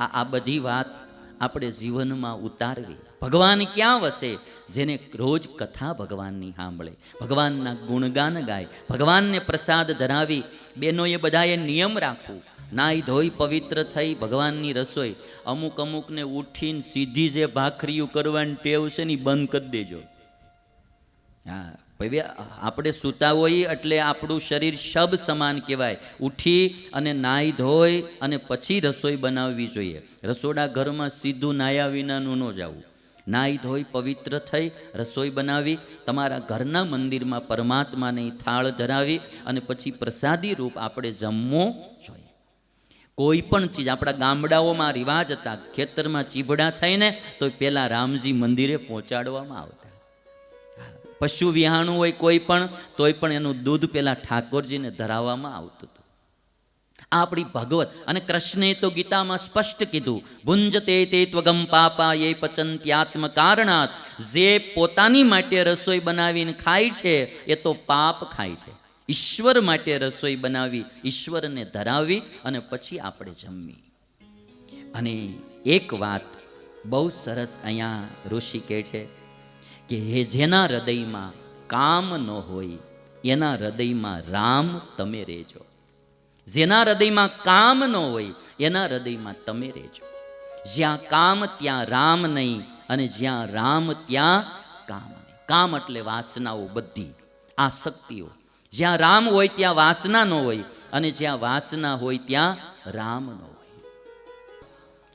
આ આ બધી વાત આપણે જીવનમાં ઉતારવી. ભગવાન ક્યાં વસે? જેને રોજ કથા ભગવાનની સાંભળે. ભગવાનના ગુણગાન ગાય. ભગવાનને પ્રસાદ ધરાવી બેનોએ બધાએ નિયમ રાખવું. નાઈ ધોઈ પવિત્ર થઈ ભગવાનની રસોઈ. અમુક અમુકને ઉઠીને સીધી જે ભાખરીયું કરવાની ટેવ છે ને બંધ કરી દેજો. હા. હવે આપણે સૂતા હોઈએ એટલે આપણું શરીર શબ સમાન કહેવાય. ઉઠી અને નાહી ધોઈ અને પછી રસોઈ બનાવવી જોઈએ. રસોડા ઘરમાં સીધું નાયા વિનાનું ન જવું. નાહી ધોઈ પવિત્ર થઈ રસોઈ બનાવી, તમારા ઘરના મંદિરમાં પરમાત્માની થાળ ધરાવી અને પછી પ્રસાદી રૂપ આપણે જમવું જોઈએ. કોઈ પણ ચીજ, આપણા ગામડાઓમાં રિવાજ હતા, ખેતરમાં ચીભડા થઈને તો પહેલાં રામજી મંદિરે પહોંચાડવામાં આવતા. પશુ વિહાણું હોય કોઈ પણ, તોય પણ એનું દૂધ પેલા ઠાકોરજીને ધરાવવામાં આવતું હતું. આપણી ભગવત અને કૃષ્ણે તો ગીતામાં સ્પષ્ટ કીધું ભુંજતે તે ત્વગમ પાપા એ પચંત્યાત્મ કારણાત, જે પોતાની માટે રસોઈ બનાવીને ખાય છે, એ તો પાપ ખાય છે. ઈશ્વર માટે રસોઈ બનાવી, ઈશ્વરને ધરાવી અને પછી આપણે જમવી અને એક વાત બહુ સરસ અહીંયા ઋષિ કહે છે કે હે જેના હૃદયમાં કામ ન હોય, એના હૃદયમાં રામ તમે રહેજો. જેના હૃદયમાં કામ ન હોય, એના હૃદયમાં તમે રહેજો. જ્યાં કામ, ત્યાં રામ નહીં અને જ્યાં રામ, ત્યાં કામ નહીં. કામ એટલે વાસનાઓ બધી, આસક્તિઓ. જ્યાં રામ હોય, ત્યાં વાસના ન હોય અને જ્યાં વાસના હોય, ત્યાં રામ ન હોય.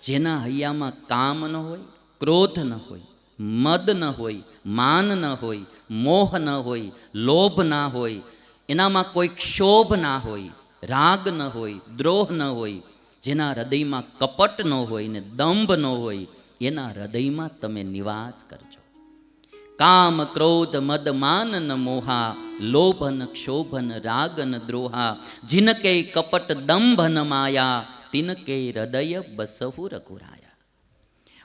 જેના હૈયામાં કામ ન હોય, ક્રોધ ન હોય મદ ન હોય, માન ન હોય, મોહ ન હોય, લોભ ના હોય, એનામાં કોઈ ક્ષોભ ના હોય, રાગ ન હોય, દ્રોહ ન હોય, જેના હૃદયમાં કપટ ન હોય ને દંભ ન હોય, એના હૃદયમાં તમે નિવાસ કરજો. કામ, ક્રોધ, મદ, માન ન મોહા, લોભન, ક્ષોભન રાગન દ્રોહા, જિનકે કપટ, દંભ ન માયા, તિનકે હૃદય બસહુ રઘુરાયા.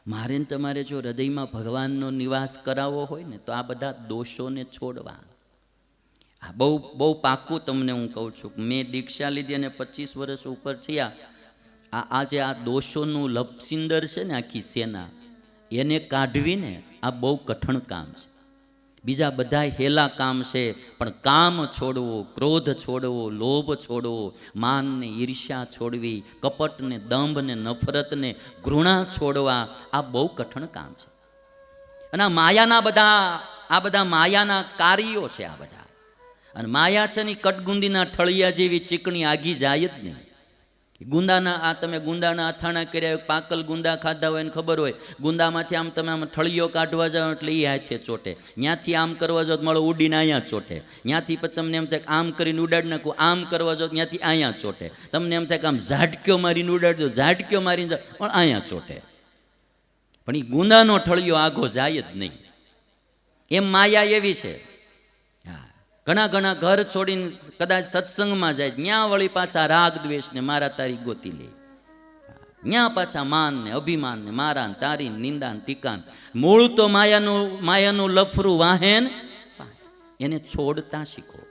મારે ને તમારે જો હૃદયમાં ભગવાનનો નિવાસ કરાવવો હોય ને, તો આ બધા દોષોને છોડવા. આ બહુ બહુ પાકું તમને હું કહું છું. મેં દીક્ષા લીધી અને પચીસ વર્ષ ઉપર થયા. આ આજે આ દોષોનું લપસિંદર છે ને આખી સેના, એને કાઢવીને આ બહુ કઠણ કામ છે. બીજા બધા હેલા કામ છે, પણ કામ છોડવો, ક્રોધ છોડવો, લોભ છોડવો, માનને ઈર્ષ્યા છોડવી, કપટને, દંભને, નફરતને, ઘૃણા છોડવા, આ બહુ કઠણ કામ છે. અને આ માયાના બધા, આ બધા માયાના કાર્યો છે આ બધા. અને માયા છે ને કટગુંદીના ઠળિયા જેવી ચીકણી આગી જાય જ નહીં. ગુંદાના આ તમે ગુંદાના અથાણા કર્યા પાકલ ગુંદા ખાધા હોય ને ખબર હોય, ગુંદામાંથી આમ તમે આમ ઠળીઓ કાઢવા જાઓ એટલે એ હાથે ચોટે. ત્યાંથી આમ કરવા જાઓ મળો ઉડીને અહીંયા ચોટે. ત્યાંથી પછી તમને એમ થાય કે આમ કરીને ઉડાડી નાખું, આમ કરવા જાઓ ત્યાંથી અહીંયા ચોટે. તમને એમ થાય કે આમ ઝાટક્યો મારીને ઉડાડજો ઝાટક્યો મારીને જાઓ, પણ અહીંયા ચોટે. પણ એ ગુંદાનો ઠળિયો આઘો જાય જ નહીં. એમ માયા એવી છે. ઘણા ઘણા ઘર છોડીને કદાચ સત્સંગમાં જાય ત્યાં વળી પાછા રાગ દ્વેષને મારા તારી ગોતી લે. ત્યાં પાછા માન ને અભિમાન ને મારા તારી નિંદા ટીકાન. મૂળ તો માયાનું માયાનું લફરું વાહેન. એને છોડતા શીખો.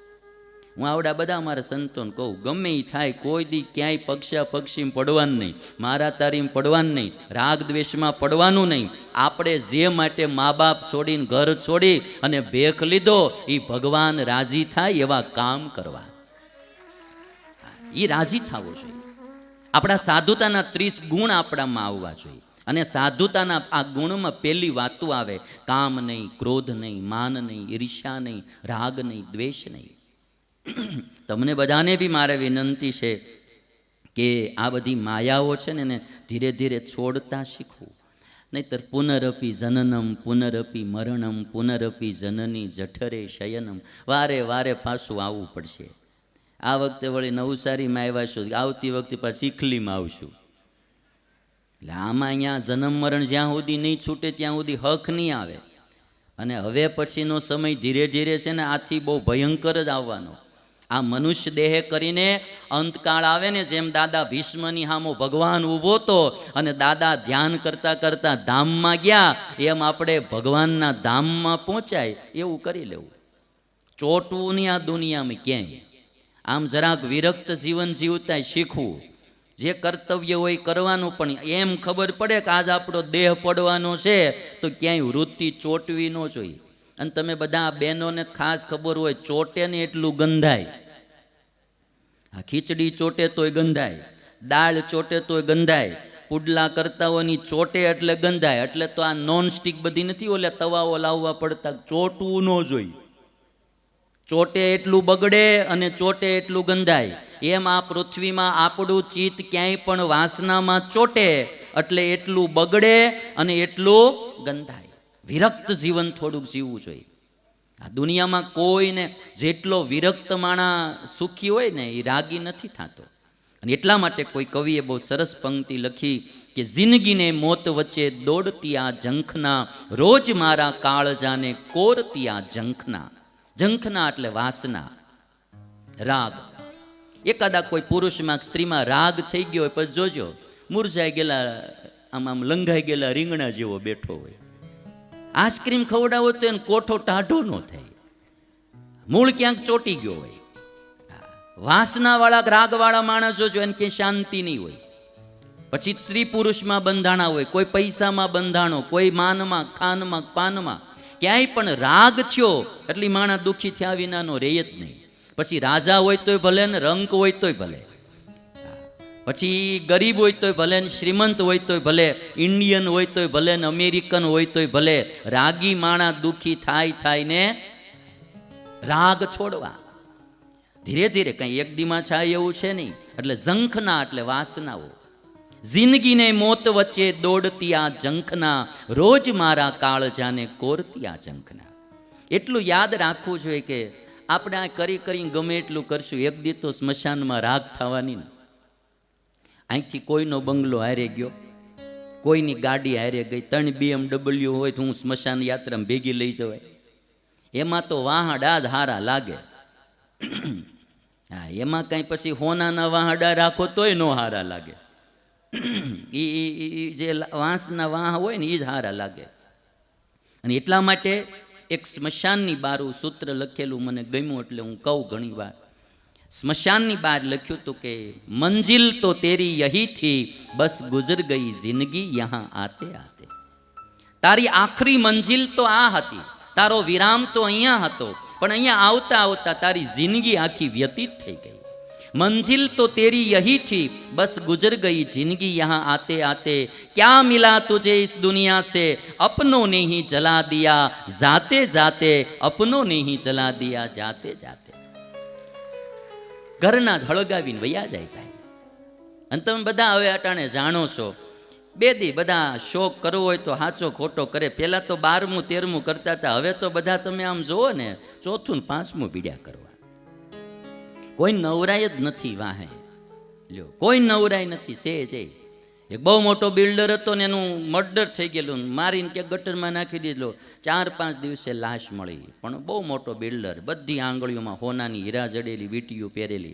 હું આવડા બધા મારા સંતોને કહું, ગમે એ થાય, કોઈ દી ક્યાંય પક્ષા પક્ષીમાં પડવાનું નહીં, મારા તારીમાં પડવાનું નહીં, રાગ દ્વેષમાં પડવાનું નહીં. આપણે જે માટે મા બાપ છોડીને ઘર છોડી અને ભેખ લીધો એ ભગવાન રાજી થાય એવા કામ કરવા. એ રાજી થવો જોઈએ. આપણા સાધુતાના ત્રીસ ગુણ આપણામાં આવવા જોઈએ. અને સાધુતાના આ ગુણમાં પહેલી વાતો આવે, કામ નહીં, ક્રોધ નહીં, માન નહીં, ઈર્ષ્યા નહીં, રાગ નહીં, દ્વેષ નહીં. તમને બધાને બી મારે વિનંતી છે કે આ બધી માયાઓ છે ને એને ધીરે ધીરે છોડતા શીખવું નહીતર પુનરપી જનનમ, પુનરપી મરણમ, પુનરપી જનની જઠરે શયનમ, વારે વારે પાછું આવવું પડશે. આ વખતે વળી નવસારીમાં આવ્યા છું, આવતી વખતે પાછી ચીખલીમાં આવશું એટલે આમાં અહીંયા જન્મ મરણ જ્યાં સુધી નહીં છૂટે ત્યાં સુધી હક નહીં આવે. અને હવે પછીનો સમય ધીરે ધીરે છે ને આથી બહુ ભયંકર જ આવવાનો. આ મનુષ્ય દેહ કરીને અંતકાળ આવે ને જેમ દાદા ભીષ્મની હામો ભગવાન ઊભો તો અને દાદા ધ્યાન કરતા કરતા ધામમાં ગયા, એમ આપણે ભગવાનના ધામમાં પહોંચાય, એવું કરી લેવું. ચોટવું નહીં આ દુનિયામાં ક્યાંય? આમ જરાક વિરક્ત જીવન જીવતા શીખવું. જે કર્તવ્ય હોય કરવાનું, પણ એમ ખબર પડે કે આજ આપણો દેહ પડવાનો છે, તો ક્યાંય વૃત્તિ ચોટવી ન જોઈએ. અને તમે બધા આ બહેનોને ખાસ ખબર હોય, ચોટે ને એટલું ગંધાય. આ ખીચડી ચોટે તોય ગંધાય, દાળ ચોટે તોય ગંધાય, પુડલા ની ચોટે એટલે ગંધાય, એટલે તો આ નોન સ્ટિક બધી નથી ઓલે તવાઓ લાવવા પડતા, ચોટવું ન જોઈએ ચોટે એટલું બગડે અને ચોટે એટલું ગંધાય. એમ આ પૃથ્વીમાં આપણું ચિત્ત ક્યાંય પણ વાસનામાં ચોટે, એટલે એટલું બગડે અને એટલું ગંધાય. વિરક્ત જીવન થોડુંક જીવવું જોઈએ. આ દુનિયામાં કોઈને જેટલો વિરક્ત માણા સુખી હોય ને એ રાગી નથી થતો. અને એટલા માટે કોઈ કવિએ બહુ સરસ પંક્તિ લખી કે, જિંદગીને મોત વચ્ચે દોડતી આ ઝંખના, રોજ મારા કાળજાને કોરતી આ ઝંખના. ઝંખના એટલે વાસના. રાગ. એકાદા કોઈ પુરુષમાં, સ્ત્રીમાં રાગ થઈ ગયો હોય, પછી જોજો, મુરઝાઈ ગયેલા, આમ આમ લંઘાઈ ગયેલા રીંગણા જેવો બેઠો હોય. આઈસ્ક્રીમ ખવડાવો તો એને કોઠો ટાઢો ન થાય. મૂળ ક્યાંક ચોટી ગયો હોય. વાસનાવાળા રાગવાળા માણસો જો એને ક્યાંય શાંતિ નહીં હોય. પછી સ્ત્રી પુરુષમાં બંધાણા હોય, કોઈ પૈસામાં બંધાણો, કોઈ માનમાં, ખાનમાં, પાનમાં, ક્યાંય પણ રાગ થયો, એટલી માણસ દુઃખી થયા વિનાનો રહે જ નહીં. પછી રાજા હોય તોય ભલે ને રંક હોય તોય ભલે. પછી ગરીબ હોય તોય ભલે ને શ્રીમંત હોય તોય ભલે, ઇન્ડિયન હોય તોય ભલે ને અમેરિકન હોય તોય ભલે, રાગી માણા દુઃખી થાય થાય ને રાગ છોડવા. ધીરે ધીરે કંઈ એક દીમાં છાય એવું છે નહીં, એટલે ઝંખના એટલે વાસનાઓ. જિંદગીને મોત વચ્ચે દોડતી આ ઝંખના, રોજ મારા કાળજાને કોરતી આ ઝંખના. એટલું યાદ રાખવું જોઈએ કે આપણે આ કરી કરીને ગમે એટલું કરશું, એક દી તો સ્મશાનમાં રાગ થવાની ને. અહીંથી કોઈનો બંગલો હારે ગયો. કોઈની ગાડી હારે ગઈ. ત્રણ બીએમડબલ્યુ હોય તો હું સ્મશાન યાત્રામાં ભેગી લઈ જવાય. એમાં તો વાહડા જ હારા લાગે. હા, એમાં કાંઈ પછી હોનાના વાહડા રાખો તોય નો હારા લાગે. એ જે વાંસના વાહ હોય ને એ જ હારા લાગે. અને એટલા માટે એક સ્મશાનની બારું સૂત્ર લખેલું મને ગમ્યું એટલે હું કહું ઘણી વાર સ્મશાનની બહાર લખ્યું હતું કે, મંજિલ તો તેરી યહી બસ ગુજર ગઈ જિંદગી યહાં આતે આતે. તારી આખરી મંજિલ તો આ હતી, તારો વિરામ તો અહીંયા હતો, પણ અહીંયા આવતા આવતા તારી જિંદગી આખી વ્યતીત થઈ ગઈ. મંજિલ તો તેરી યહી થી બસ ગુજર ગઈ જિંદગી યહાં આતે આતે, ક્યાં મિલા તુજે ઇસ દુનિયા સે, અપનો નહીં જલા દિયા, જાતે જાતે અપનો નહીં જલા દિયા, જાતે જાતે. ઘરના જ હળગાવીને વયા જાય ભાઈ. અને તમે બધા હવે અટાણે જાણો છો, બે દી બધા શોખ કરવો હોય તો સાચો ખોટો કરે. પહેલાં તો બારમું, તેરમું કરતા હતા. હવે તો બધા તમે આમ જુઓ ને, ચોથું પાંચમું પીડ્યા કરવા. કોઈ નવરાય જ નથી વાહે. લ્યો, કોઈ નવરાય નથી, સે છે એક બહુ મોટો બિલ્ડર હતો ને એનું મર્ડર થઈ ગયેલું. મારીને કે ગટરમાં નાખી દીધેલો. ચાર પાંચ દિવસે લાશ મળી. પણ બહુ મોટો બિલ્ડર બધી આંગળીઓમાં હોનાની હીરા જડેલી, વીટીઓ પહેરેલી.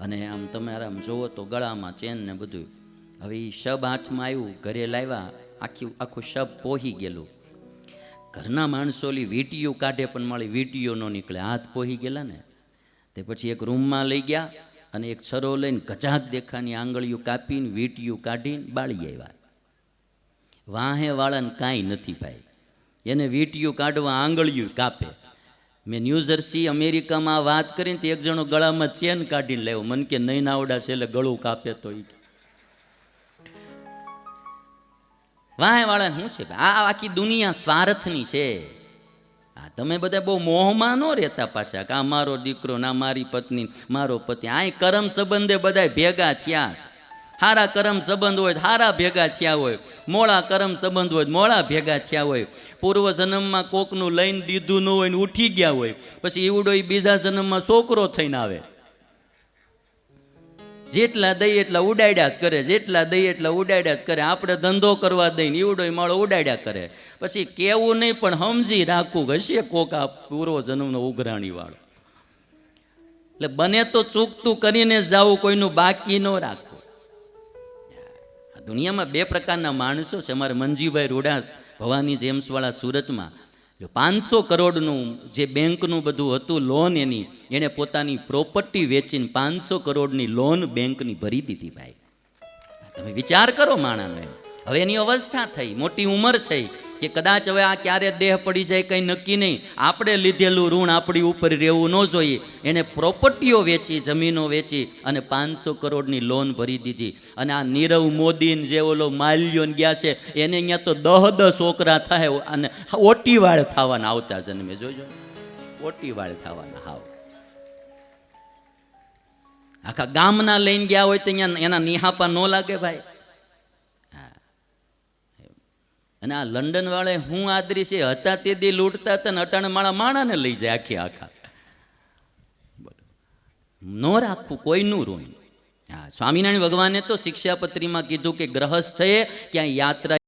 અને આમ તમારા આમ જોવો તો ગળામાં ચેન ને બધું. હવે એ શબ હાથમાં આવ્યું, ઘરે લાવ્યા. આખી, આખું શબ પોહી ગયેલું. ઘરના માણસોલી વીટીઓ કાઢે પણ મળી વીટીઓ ન નીકળે. હાથ પોહી ગયેલા ને. તે પછી એક રૂમમાં લઈ ગયા. અને એક છરો લઈને ગજાક દેખાની આંગળીઓ કાપીને વીંટીયું કાઢીને બાળી આવ્યા. વાહે વાળાને કાંઈ નથી ભાઈ. એને વીંટીયું કાઢવા આંગળીયું કાપે. મેં ન્યૂઝર્સી અમેરિકામાં વાત કરીને તો એક જણો ગળામાં ચેન કાઢીને લેવો મન કે નહીં નાવડા છે એટલે ગળું કાપે તો ઈ વાહે વાળા શું છે આ આખી દુનિયા સ્વાર્થની છે. તમે બધા બહુ મોહમાં ન રહેતા પાછા કે આ મારો દીકરો ના મારી પત્ની મારો પતિ. આ કરમ સંબંધે બધા ભેગા થયા છે. હારા કરમ સંબંધ હોય હારા ભેગા થયા હોય. મોળા કરમ સંબંધ હોય મોળા ભેગા થયા હોય. પૂર્વ જન્મમાં કોકનું લઈને દીધું ન હોય ને ઉઠી ગયા હોય. પછી એવડો એ બીજા જન્મમાં છોકરો થઈને આવે. જેટલા દઈ એટલા ઉડાડ્યા જ કરે, જેટલા દઈ એટલા ઉડાડ્યા જ કરે. આપણે ધંધો કરવા દઈને ઈવડો માળો ઉડાડ્યા કરે. પછી કેવું નહીં, પણ સમજી રાખવું હશે કોક આ પૂર્વ ઉઘરાણી વાળો. એટલે બને તો ચૂકતું કરીને જાવું, કોઈનું બાકી ન રાખવું. દુનિયામાં બે પ્રકારના માણસો છે. અમારે મંજીભાઈ રોડા ભવાની જેમ્સવાળા સુરતમાં. પાંચસો કરોડનું જે બેંકનું બધું હતું લોન એની, એણે પોતાની પ્રોપર્ટી વેચીને પાંચસો કરોડની લોન બેંકની ભરી દીધી ભાઈ. તમે વિચાર કરો માણાનો એમ. હવે એની અવસ્થા થઈ, મોટી ઉંમર થઈ કે કદાચ હવે આ ક્યારે દેહ પડી જાય કંઈ નક્કી નહીં. આપણે લીધેલું ઋણ આપણી ઉપર રહેવું ન જોઈએ. એણે પ્રોપર્ટીઓ વેચી, જમીનો વેચી અને પાંચસો કરોડની લોન ભરી દીધી. અને આ નીરવ મોદીન જે ઓલો માલ્યોન ગયા છે, એને અહીંયા તો દહ દહ છોકરા થાય અને ઓટીવાળ થવાના આવતા જન્મે. જોજો. ઓટીવાળ થવાના હાવ. આખા ગામના લઈને ગયા હોય તો અહીંયા એના નિહાપા ન લાગે ભાઈ હા. અને આ લંડન વાળા હું આદરી છે, હતા તે દી લૂંટતા હતા ને અટાણે માળા માણાને લઈ જાય આખી આખા. ન રાખવું કોઈનું ઋણ હા, સ્વામિનારાયણ ભગવાને તો શિક્ષાપત્રીમાં કીધું કે ગ્રહસ્થએ ક્યાંય યાત્રા